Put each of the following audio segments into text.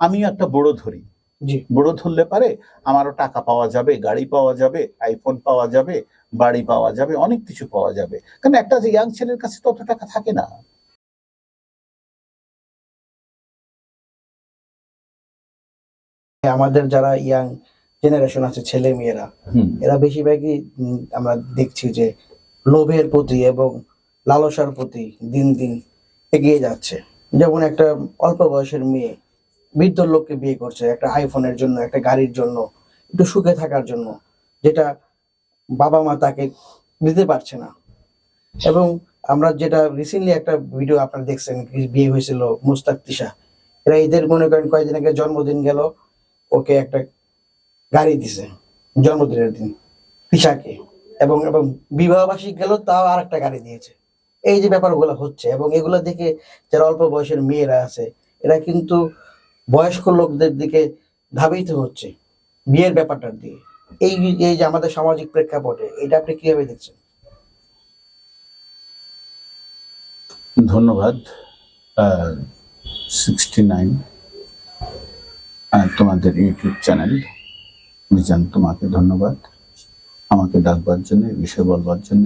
আমিও একটা বড় ধরি। জি। বড় ধরলে পারে আমারও টাকা পাওয়া যাবে গাড়ি পাওয়া যাবে আইফোন পাওয়া যাবে বাড়ি পাওয়া যাবে অনেক কিছু পাওয়া যাবে। কারণ একটা যে ইয়াং ছেলের কাছে তত টাকা থাকে না। আমাদের যারা ইয়াং জেনারেশন আছে ছেলে মেয়েরা এরা বেশিরভাগই আমরা দেখছি যে লোভের প্রতি এবং লালসার প্রতি দিন দিন এগিয়ে যাচ্ছে। যেমন একটা অল্প বয়সের মেয়ে বৃদ্ধ লোককে বিয়ে করছে, একটা আইফোনের জন্য, একটা গাড়ির জন্য, একটু সুখে থাকার জন্য, যেটা বাবা মা তাকে দিতে পারছে না। এবং আমরা যেটা রিসেন্টলি একটা ভিডিও আপনারা দেখছেন বিয়ে হয়েছিল মুস্তাক তিশা। এরা এদের মনে করেন কয়েকদিন আগে জন্মদিন গেল, ওকে একটা গাড়ি দিছে, জন্মদিনের দিন, তিশাকে। এবং এবং বিবাহ বার্ষিক গেল, তাও আর একটা গাড়ি দিয়েছে। এই যে ব্যাপারগুলো হচ্ছে, এবং এগুলো দেখে যারা অল্প বয়সের মেয়েরা আছে, এরা কিন্তু বয়স্ক লোকদের দিকে ধাবিত হচ্ছে বিয়ের ব্যাপারটার দিকে। এই এই যে আমাদের সামাজিক প্রেক্ষাপটে, এটা আপনি কীভাবে দেখছেন? ধন্যবাদ। সিক্সটি নাইন তোমাদের ইউটিউব চ্যানেল। মিজান, তোমাকে ধন্যবাদ। আমাকে ডাকবার জন্য, বিষয় বলবার জন্য।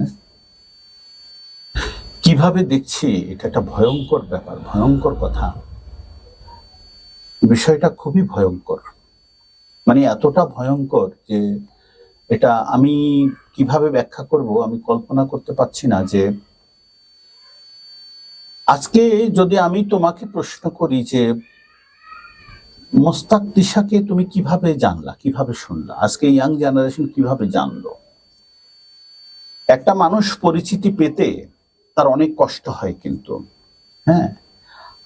কীভাবে দেখছি, এটা একটা ভয়ঙ্কর ব্যাপার, ভয়ঙ্কর কথা। বিষয়টা খুবই ভয়ঙ্কর। মানে এতটা ভয়ঙ্কর যে এটা আমি কীভাবে ব্যাখ্যা করব আমি কল্পনা করতে পারছি না যে আজকে যদি আমি তোমাকে প্রশ্ন করি যে মোস্তাক দিশাকে তুমি কীভাবে জানলা, কীভাবে শুনলা? আজকে ইয়াং জেনারেশন কীভাবে জানলো? একটা মানুষ পরিচিতি পেতে তার অনেক কষ্ট হয় কিন্তু হ্যাঁ?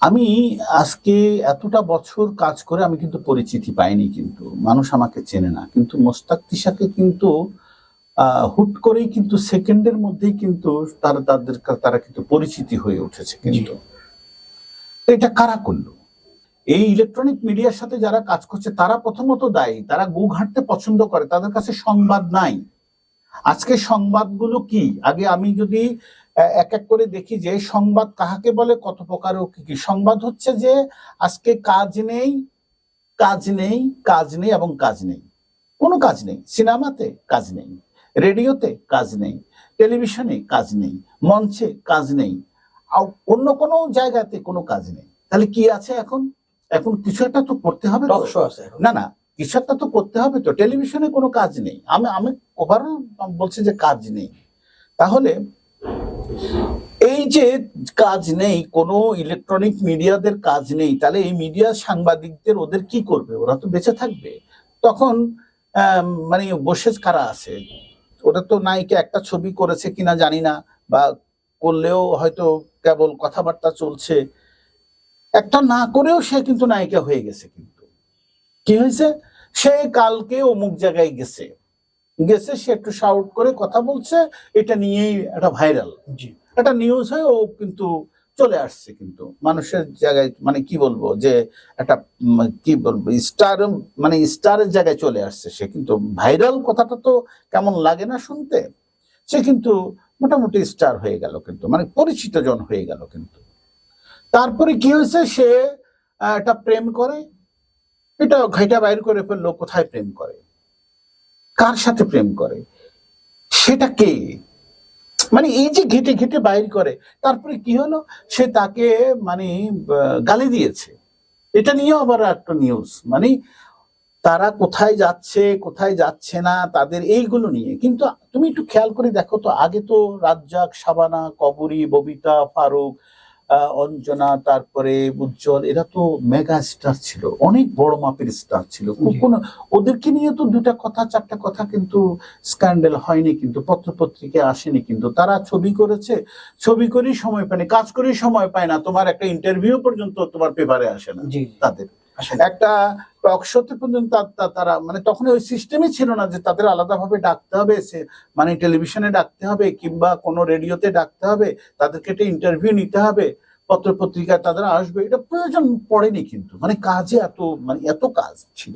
আমি আজকে এতটা বছর কাজ করে আমি কিন্তু পরিচিতি পাইনি কিন্তু মানুষ আমাকে চেনে না। কিন্তু মোস্তাক তিশাকে কিন্তু আহ, হুট করেই কিন্তু সেকেন্ডের মধ্যেই কিন্তু তারা তাদের তারা কিন্তু পরিচিতি হয়ে উঠেছে কিন্তু। এটা কারা করল? এই ইলেকট্রনিক মিডিয়ার সাথে যারা কাজ করছে তারা প্রথমত দায়ী। তারা গু ঘাঁটতে পছন্দ করে। তাদের কাছে সংবাদ নাই। আজকে সংবাদগুলো কি? আগে আমি যদি এক এক করে দেখি যে সংবাদ কাহাকে বলে কত প্রকার ও কি কি। সংবাদ হচ্ছে যে আজকে কাজ নেই কাজ নেই কাজ নেই এবং কাজ নেই। কোনো কাজ নেই। সিনেমাতে কাজ নেই রেডিওতে কাজ নেই টেলিভিশনে কাজ নেই মঞ্চে কাজ নেই অন্য কোনো জায়গাতে কোনো কাজ নেই। তাহলে কি আছে এখন? এখন কিছু একটা তো করতে হবে না না কিছু একটা তো করতে হবে তো। টেলিভিশনে কোনো কাজ নেই। আমি আমি ওভারঅল বলছি যে কাজ নেই। তাহলে এই যে কাজ নেই, কোনো ইলেকট্রনিক মিডিয়াদের কাজ নেই, তাহলে এই মিডিয়া সাংবাদিকদের ওদের কি করবে? ওরা তো বেঁচে থাকবে। তখন মানে বসে কারা আছে? ওটা তো নায়িকা একটা ছবি করেছে কিনা জানি না, বা করলেও হয়তো কেবল কথাবার্তা চলছে। একটা না করেও সে কিন্তু নায়িকা হয়ে গেছে কিন্তু। কি হয়েছে? সে কালকে অমুক জায়গায় গেছে। গেছে সে একটু শাউট করে কথা বলছে এটা নিয়েই একটা ভাইরাল জি। একটা নিউজ হয়ে ও কিন্তু চলে আসছে কিন্তু। মানুষের জায়গায় মানে কি বলব যে একটা কি বলব স্টার মানে স্টারের জায়গায় চলে আসছে সে। কিন্তু ভাইরাল কথাটা তো কেমন লাগে না শুনতে? সে কিন্তু মোটামুটি স্টার হয়ে গেল কিন্তু মানে পরিচিত জন হয়ে গেল কিন্তু। তারপরে কি হয়েছে সে একটা প্রেম করে এটা ঘাইটা বাইর করে ফেলল কোথায় প্রেম করে? কার সাথে প্রেম করে? সেটা কে? মানে এই যে ঘেটে ঘেটে বাইর করে, তারপরে কি হলো? সে তাকে মানে গালি দিয়েছে। এটা নিয়ে আবার একটা নিউজ মানে তারা কোথায় যাচ্ছে কোথায় যাচ্ছে না, তাদের এইগুলো নিয়ে। কিন্তু তুমি একটু খেয়াল করে দেখো তো, আগে তো রাজ্জাক, শাবানা, কবরী, ববিতা, ফারুক অঞ্জনা তারপরে উজ্জ্বল এরা তো মেগা স্টার ছিল অনেক বড় মাপের স্টার ছিল। কোনো ওদেরকে নিয়ে তো দুটা কথা চারটা কথা কিন্তু স্ক্যান্ডেল হয়নি কিন্তু পত্রপত্রিকা আসেনি কিন্তু তারা ছবি করেছে ছবি করেই সময় পায়নি কাজ করেই সময় পায় না তোমার একটা ইন্টারভিউ পর্যন্ত তোমার পেপারে আসে না জি। তাদের। একটা টক শোতে পর্যন্ত তারা মানে তখন ওই সিস্টেমই ছিল না যে তাদের আলাদাভাবে ডাকতে হবে মানে টেলিভিশনে ডাকতে হবে কিংবা কোনো রেডিওতে ডাকতে হবে, তাদেরকে একটা ইন্টারভিউ নিতে হবে পত্র পত্রিকায় তাদের আসবে, এটা প্রয়োজন পড়েনি কিন্তু। মানে কাজে এত মানে এত কাজ ছিল।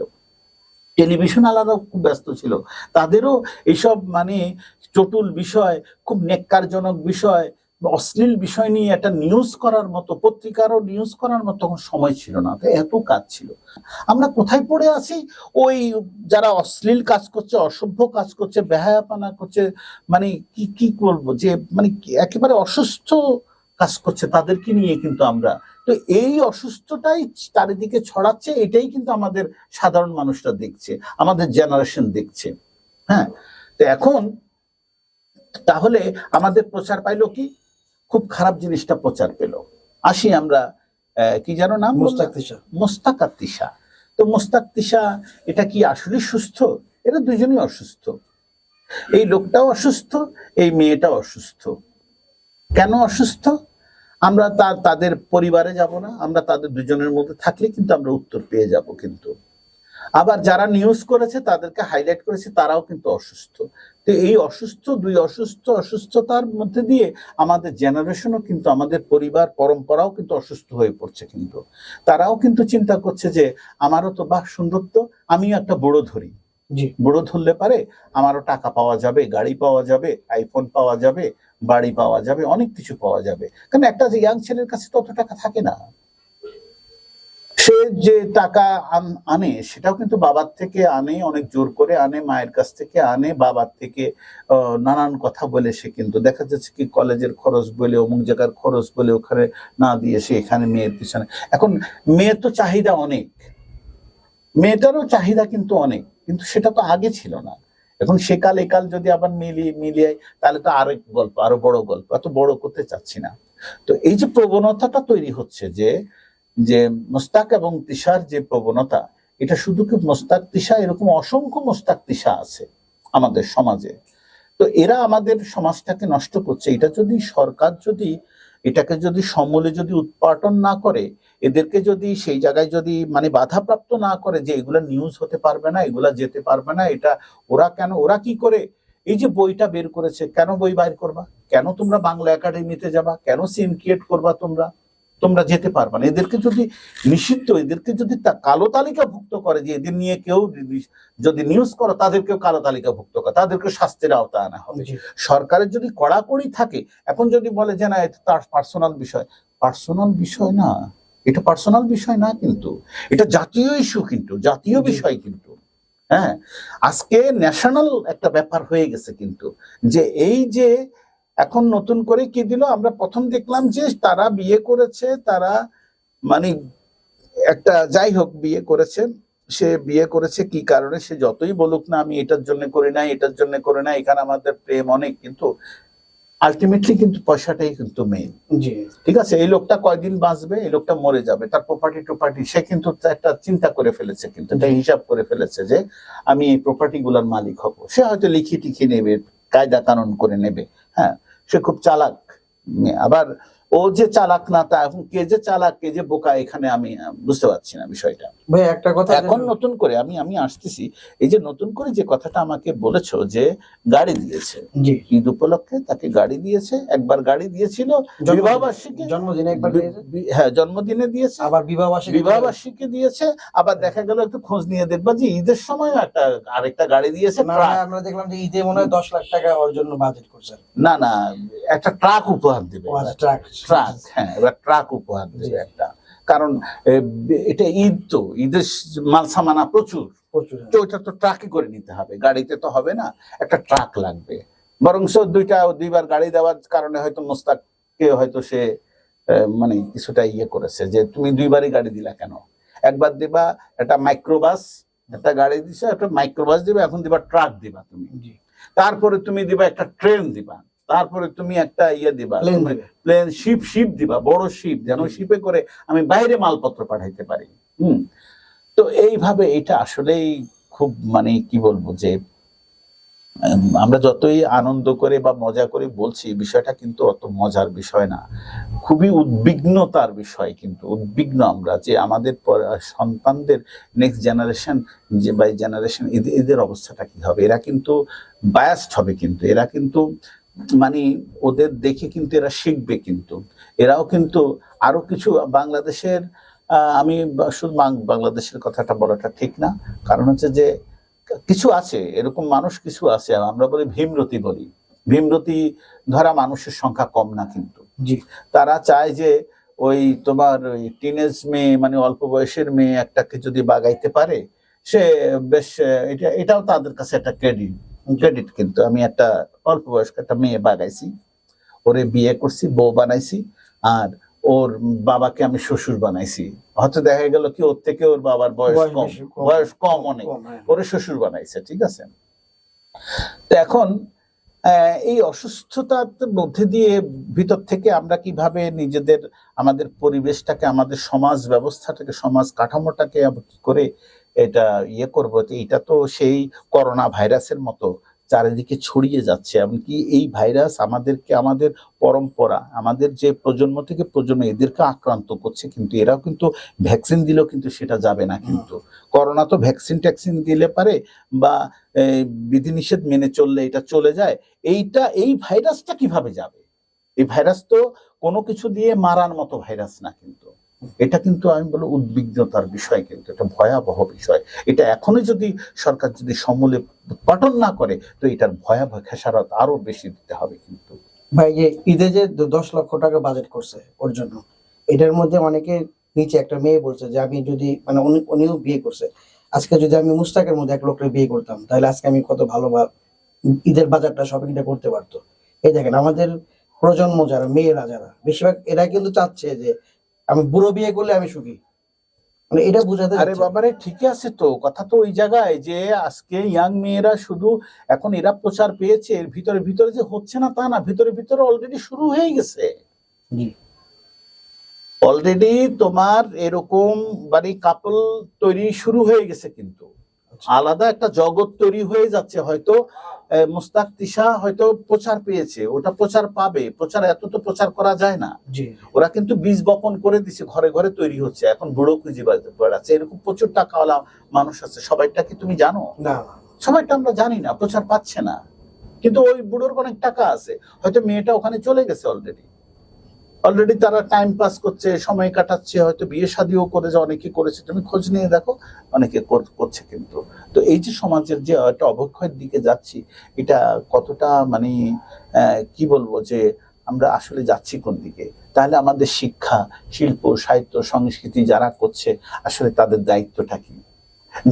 টেলিভিশন আলাদা খুব ব্যস্ত ছিল। তাদেরও এইসব মানে চটুল বিষয়, খুব নেককারজনক বিষয় অশ্লীল বিষয় নিয়ে একটা নিউজ করার মতো, পত্রিকারও নিউজ করার মতো তখন সময় ছিল না। এত কাজ ছিল। আমরা কোথায় পড়ে আছি? ওই যারা অশ্লীল কাজ করছে, অসভ্য কাজ করছে, বেহায়াপানা করছে মানে কি কি করব যে মানে একেবারে অসুস্থ কাজ করছে, তাদেরকে নিয়ে কিন্তু আমরা। তো এই অসুস্থটাই চারিদিকে ছড়াচ্ছে, এটাই কিন্তু আমাদের সাধারণ মানুষরা দেখছে, আমাদের জেনারেশন দেখছে। হ্যাঁ? তো এখন তাহলে আমাদের প্রচার পাইলো কি? খুব খারাপ জিনিসটা প্রচার পেল। আসি আমরা কি যেন নাম? বললা? মুস্তাক তিশা। মোস্তাক তিশা। তো মোস্তাক তিশা এটা কি আসলে সুস্থ? এরা দুজনই অসুস্থ। এই লোকটাও অসুস্থ এই মেয়েটাও অসুস্থ। কেন অসুস্থ? আমরা তার তাদের পরিবারে যাব না আমরা তাদের দুজনের মধ্যে থাকলে কিন্তু আমরা উত্তর পেয়ে যাব কিন্তু। আবার যারা নিউজ করেছে তাদেরকে হাইলাইট করেছে তারাও কিন্তু অসুস্থ। তো এই অসুস্থ দুই অসুস্থ অসুস্থতার মধ্যে দিয়ে আমাদের জেনারেশনও কিন্তু আমাদের পরিবার পরম্পরাও কিন্তু অসুস্থ হয়ে পড়ছে কিন্তু। তারাও কিন্তু চিন্তা করছে যে আমারও তো বাহ সুন্দর তো আমিও একটা বড় ধরি। বড় ধরলে পারে আমারও টাকা পাওয়া যাবে গাড়ি পাওয়া যাবে আইফোন পাওয়া যাবে বাড়ি পাওয়া যাবে অনেক কিছু পাওয়া যাবে। কারণ একটা যে ইয়াং ছেলের কাছে তত টাকা থাকে না। সে যে টাকা আনে সেটাও কিন্তু বাবার থেকে আনে, অনেক জোর করে আনে, মায়ের কাছ থেকে আনে, বাবার থেকে নানান কথা বলে সে কিন্তু। দেখা যাচ্ছে কি কলেজের খরচ বলে, অমুক জায়গার খরচ বলে ওখানে না দিয়ে সে এখানে মেয়ের পিছনে। এখন মেয়ের তো চাহিদা অনেক। মেয়েটারও চাহিদা কিন্তু অনেক, কিন্তু সেটা তো আগে ছিল না। এখন সেকাল একাল যদি আবার মিলিয়ে মিলিয়ে, তাহলে তো আরেক গল্প, আরও বড় গল্প, এত বড় করতে চাচ্ছি না। তো এই যে প্রবণতাটা তৈরি হচ্ছে যে যে মোস্তাক এবং তিশার যে প্রবণতা, এটা শুধু কি মোস্তাক, তিশা এরকম অসংখ্য মোস্তাক, তিশা আছে আমাদের সমাজে। তো এরা আমাদের সমাজটাকে নষ্ট করছে। এটা যদি সরকার যদি, এটাকে যদি সমূলে যদি উৎপাটন না করে, এদেরকে যদি সেই জায়গায় যদি মানে বাধাপ্রাপ্ত না করে যে এগুলা নিউজ হতে পারবে না, এগুলা যেতে পারবে না, এটা ওরা কেন, ওরা কি করে? এই যে বইটা বের করেছে, কেন বই বাইর করবা? কেন তোমরা বাংলা একাডেমিতে যাবা? কেন সিন ক্রিয়েট করবা তোমরা? তোমরা যেতে পারবা না। এদেরকে যদি নিষিদ্ধ এদেরকে যদি তা- কালো তালিকাভুক্ত করে যে এদের নিয়ে কেউ যদি- নিউজ করো তাদেরকেও কালো তালিকাভুক্ত করে তাদেরকে শাস্তির আওতায় আনা হবে। সরকারের যদি কড়াকড়ি থাকে এখন যদি বলে যে না এটা তার পার্সোনাল বিষয় পার্সোনাল বিষয় না এটা পার্সোনাল বিষয় না কিন্তু এটা জাতীয় ইস্যু কিন্তু জাতীয় বিষয় কিন্তু হ্যাঁ? আজকে ন্যাশনাল একটা ব্যাপার হয়ে গেছে কিন্তু যে এই যে এখন নতুন করে কি দিল? আমরা প্রথম দেখলাম যে তারা বিয়ে করেছে তারা মানে একটা যাই হোক বিয়ে করেছে। সে বিয়ে করেছে কি কারণে? সে যতই বলুক না আমি এটার জন্য করি না এটার জন্য করি না এখানে আমাদের প্রেম অনেক কিন্তু আলটিমেটলি কিন্তু পয়সাটাই কিন্তু মেইন জি। ঠিক আছে? এই লোকটা কয়দিন বাঁচবে? এই লোকটা মরে যাবে। তার প্রপার্টি টোপার্টি সে কিন্তু একটা চিন্তা করে ফেলেছে কিন্তু একটা হিসাব করে ফেলেছে যে আমি এই প্রপার্টি গুলার মালিক হব। সে হয়তো লিখি টিখি নেবে কায়দা কানুন করে নেবে হ্যাঁ? সে খুব চালাক। আবার ও যে চালাক না তা এখন কে যে চালাক কে যে বোকা এখানে আমি বুঝতে পারছি না বিষয়টা। ভাই একটা কথা এখন নতুন করে আমি আমি আসতেছি এই যে নতুন করে যে কথাটা আমাকে বলেছ যে গাড়ি দিয়েছে জি। ঈদ উপলক্ষে তাকে গাড়ি দিয়েছে একবার গাড়ি দিয়েছিল জন্মদিনে- বিবাহ বার্ষিকী জন্মদিনে একবার দিয়েছে। হ্যাঁ জন্মদিনে দিয়েছে আবার বিবাহ বার্ষিকী বিবাহ বার্ষিকী দিয়েছে আবার দেখা গেল একটু খোঁজ নিয়ে দেখবা যে ঈদের সময় একটা আরেকটা গাড়ি দিয়েছে না আমরা দেখলাম যে ঈদে মনে হয় দশ লাখ টাকা ওর জন্য বাজেট করছে। না না একটা ট্রাক উপহার দেবে। আচ্ছা ট্রাক। ট্রাক হ্যাঁ এবার ট্রাক উপহার দেবে একটা। কারণ এটা ঈদ তো ঈদের মাল সামানা প্রচুর। প্রচুর তো ওইটা তো ট্রাকে করে নিতে হবে গাড়িতে তো হবে না একটা ট্রাক লাগবে। বরং দুইটা দুইবার গাড়ি দেওয়ার কারণে হয়তো মোস্তাককে হয়তো সে মানে কিছুটা ইয়ে করেছে যে তুমি দুইবারই গাড়ি দিলা কেন? একবার দিবা একটা মাইক্রোবাস একটা গাড়ি দিছে একটা মাইক্রোবাস দিবা এখন দিবা ট্রাক দিবা তুমি। জি। তারপরে তুমি দিবা একটা ট্রেন দিবা। তারপরে তুমি একটা ইয়ে দিবা প্লেন শিপ শিপ দিবা বড় শিপ যেন শিপে করে আমি বাইরে মালপত্র পাঠাইতে পারি। হুম? তো এইভাবে এটা আসলেই খুব মানে কি বলব যে আমরা যতই আনন্দ করে বা মজা করে বলছি বিষয়টা কিন্তু অত মজার বিষয় না। খুবই উদ্বিগ্নতার বিষয় কিন্তু উদ্বিগ্ন আমরা যে আমাদের পর- সন্তানদের নেক্সট জেনারেশন যে বাই জেনারেশন এদের এদের অবস্থাটা কি হবে? এরা কিন্তু বায়াসড হবে কিন্তু এরা কিন্তু মানে ওদের দেখে কিন্তু এরা শিখবে কিন্তু। এরাও কিন্তু আরও কিছু বাংলাদেশের আমি বা- শুধু বাংলাদেশের কথাটা বলাটা ঠিক না। কারণ হচ্ছে যে কিছু আছে এরকম মানুষ কিছু আছে আমরা বলি ভীমরতি বলি। ভীমরতি ধরা মানুষের সংখ্যা কম না কিন্তু। জি। তারা চায় যে ওই তোমার ওই টিনেজ মেয়ে মানে অল্প বয়সের মেয়ে একটাকে যদি বাগাইতে পারে সে বেশ এটা এটাও তাদের কাছে একটা ক্রেডিট ক্রেডিট কিন্তু আমি একটা অল্প বয়স্ক একটা মেয়ে বাগাইছি। ওরে বিয়ে করছি বউ বানাইছি আর ওর বাবাকে আমি শ্বশুর বানাইছি। হয়তো দেখা গেল কি ওর থেকে ওর বাবার বয়স কম বয়স কম অনেক। হ্যাঁ। ওরে শ্বশুর বানাইছে ঠিক আছে? তো এখন এই অসুস্থতার মধ্যে দিয়ে ভিতর থেকে আমরা কীভাবে নিজেদের আমাদের পরিবেশটাকে আমাদের সমাজ ব্যবস্থাটাকে সমাজ কাঠামোটাকে কি করে এটা ইয়ে করব এটা তো সেই করোনা ভাইরাসের মতো চারিদিকে ছড়িয়ে যাচ্ছে। এমনকি এই ভাইরাস আমাদেরকে, আমাদের পরম্পরা, আমাদের যে প্রজন্ম থেকে প্রজন্ম এদেরকে আক্রান্ত করছে কিন্তু এরাও কিন্তু ভ্যাকসিন দিলেও কিন্তু সেটা যাবে না কিন্তু। করোনা তো ভ্যাকসিন ট্যাকসিন দিলে পারে বা বিধিনিষেধ মেনে চললে এটা চলে যায়। এইটা, এই ভাইরাসটা কীভাবে যাবে? এই ভাইরাস তো কোনো কিছু দিয়ে মারার মতো ভাইরাস না কিন্তু। এটা কিন্তু আমি বলি উদ্বিগ্নতার বিষয় কিন্তু, এটা ভয়াবহ বিষয়। এটা এখনই যদি সরকার যদি সমূলে উৎপাটন না করে, তো এটার ভয়াবহ খেসারত আরও বেশি দিতে হবে কিন্তু। ভাই যে ঈদে যে দশ লক্ষ টাকা বাজেট করছে ওর জন্য, এটার মধ্যে অনেকে নিচে একটা মেয়ে বলছে যে, আমি যদি মানে উনি- উনিও বিয়ে করছে। আজকে যদি আমি মুস্তাকের মধ্যে এক লোককে বিয়ে করতাম, তাহলে আজকে আমি কত ভালো বা- ঈদের বাজারটা শপিংটা করতে পারতো। এই দেখেন, আমাদের প্রজন্ম যারা, মেয়েরা যারা, বেশিরভাগ এরা কিন্তু চাচ্ছে যে আমি বুড়ো বিয়ে করলে আমি সুখী। মানে এটা বুঝাতে আরে। বাবারে ঠিকই আছে তো। কথা তো ওই জায়গায় যে আজকে ইয়াং মেয়েরা শুধু এখন এরা প্রচার পেয়েছে এর ভিতরে ভিতরে যে হচ্ছে না তা না ভিতরে ভিতরে অলরেডি শুরু হয়ে গেছে। অলরেডি তোমার এরকম বাড়ি কাপল তৈরি শুরু হয়ে গেছে কিন্তু। আচ্ছা। আলাদা একটা জগৎ তৈরি হয়ে যাচ্ছে হয়তো। মুস্তাক তিশা হয়তো প্রচার পেয়েছে ওটা প্রচার পাবে প্রচার এত তো প্রচার করা যায় না। জি। ওরা কিন্তু বীজ বপন করে দিছে ঘরে ঘরে তৈরি হচ্ছে এখন বুড়ো খুঁজি বেড়াচ্ছে এরকম প্রচুর টাকাওয়ালা মানুষ আছে সবাইটা কি তুমি জানো? না। সবাইটা আমরা জানি না প্রচার পাচ্ছে না। কিন্তু ওই বুড়োর অনেক টাকা আছে হয়তো মেয়েটা ওখানে চলে গেছে অলরেডি অলরেডি তারা টাইম পাস করছে, সময় কাটাচ্ছে, হয়তো বিয়ে শাদিও করে যে অনেকে করেছে, তুমি খোঁজ নিয়ে দেখো, অনেকে করছে কিন্তু। তো এই যে সমাজের যে একটা অবক্ষয়ের দিকে যাচ্ছি, এটা কতটা মানে কি বলব যে, আমরা আসলে যাচ্ছি কোন দিকে? তাহলে আমাদের শিক্ষা, শিল্প, সাহিত্য, সংস্কৃতি যারা করছে, আসলে তাদের দায়িত্বটা কি?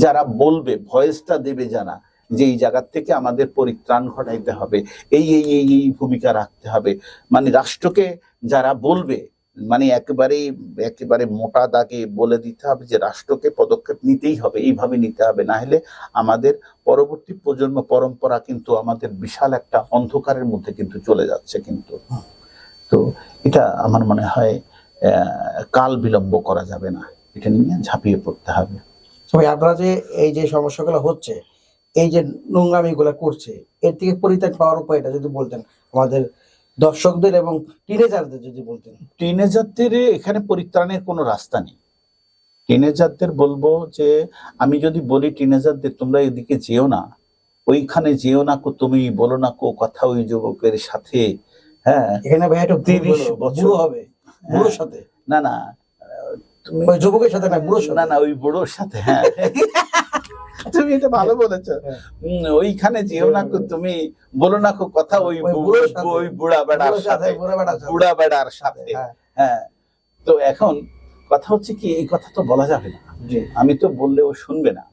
যারা বলবে, ভয়েসটা দেবে যারা, যে এই জায়গার থেকে আমাদের পরিত্রাণ ঘটাইতে হবে এই এই এই ভূমিকা রাখতে হবে। মানে রাষ্ট্রকে যারা বলবে মানে একেবারে একেবারে মোটা দাগে বলে দিতে হবে যে রাষ্ট্রকে পদক্ষেপ নিতেই হবে এইভাবে নিতে হবে। না হলে আমাদের পরবর্তী প্রজন্ম পরম্পরা কিন্তু আমাদের বিশাল একটা অন্ধকারের মধ্যে কিন্তু চলে যাচ্ছে কিন্তু। তো এটা আমার মনে হয় কাল বিলম্ব করা যাবে না। এটা নিয়ে ঝাঁপিয়ে পড়তে হবে। আপনারা যে এই যে সমস্যাগুলো হচ্ছে এই যে নোংরামি গুলা করছে এর থেকে পরিত্রাণ পাওয়ার উপায়টা যদি বলতেন আমাদের দর্শকদের এবং টিনেজারদের যদি বলতেন। টিনেজারদের এখানে পরিত্রাণের কোনো রাস্তা নেই। টিনেজারদের বলব যে আমি যদি বলি টিনেজারদের তোমরা এদিকে যেও না। ওইখানে যেও না কো তুমি বলো না কো কথা ওই যুবকের সাথে হ্যাঁ? এখানে ভাই একটা 30 বুড়ো- বছর। হবে বুড়োর সাথে। না না তুমি ওই যুবকের সাথে না বুড়োর সাথে না না ওই বুড়োর সাথে হ্যাঁ। তুমি এটা ভালো বলেছ। হ্যাঁ। ওইখানে যেও না তুমি বলো না কথা ওই ওই বুড়া বেড়ার সাথে বুড়ো বেড়ার সাথে। হ্যাঁ। হ্যাঁ। তো এখন কথা হচ্ছে কি এই কথা তো বলা যাবে না। আমি তো বললে ও শুনবে না।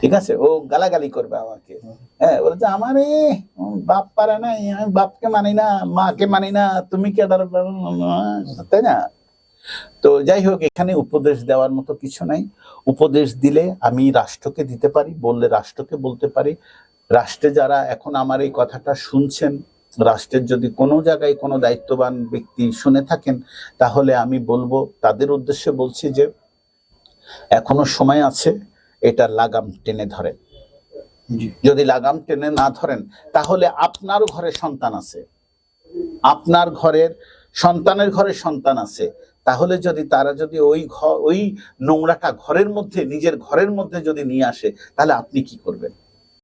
ঠিক আছে? ও গালাগালি করবে আমাকে। হ্যাঁ বলে যে আমার বাপ পারে না আমি বাপকে মানি না মাকে মানি না তুমি কে তাই না? তো যাই হোক এখানে উপদেশ দেওয়ার মতো কিছু নাই। উপদেশ দিলে আমি রাষ্ট্রকে দিতে পারি বললে রাষ্ট্রকে বলতে পারি। রাষ্ট্রে যারা এখন আমার এই কথাটা শুনছেন রাষ্ট্রের যদি কোনো জায়গায় কোনো দায়িত্ববান ব্যক্তি শুনে থাকেন তাহলে আমি বলব তাদের উদ্দেশ্যে বলছি যে এখনও সময় আছে এটা লাগাম টেনে ধরে যদি লাগাম টেনে না ধরেন তাহলে আপনার ঘরে সন্তান আছে। আপনার ঘরের সন্তানের ঘরে সন্তান আছে। তাহলে যদি তারা যদি ওই ঘর ওই নোংরাটা ঘরের মধ্যে, নিজের ঘরের মধ্যে যদি নিয়ে আসে, তাহলে আপনি কি করবেন?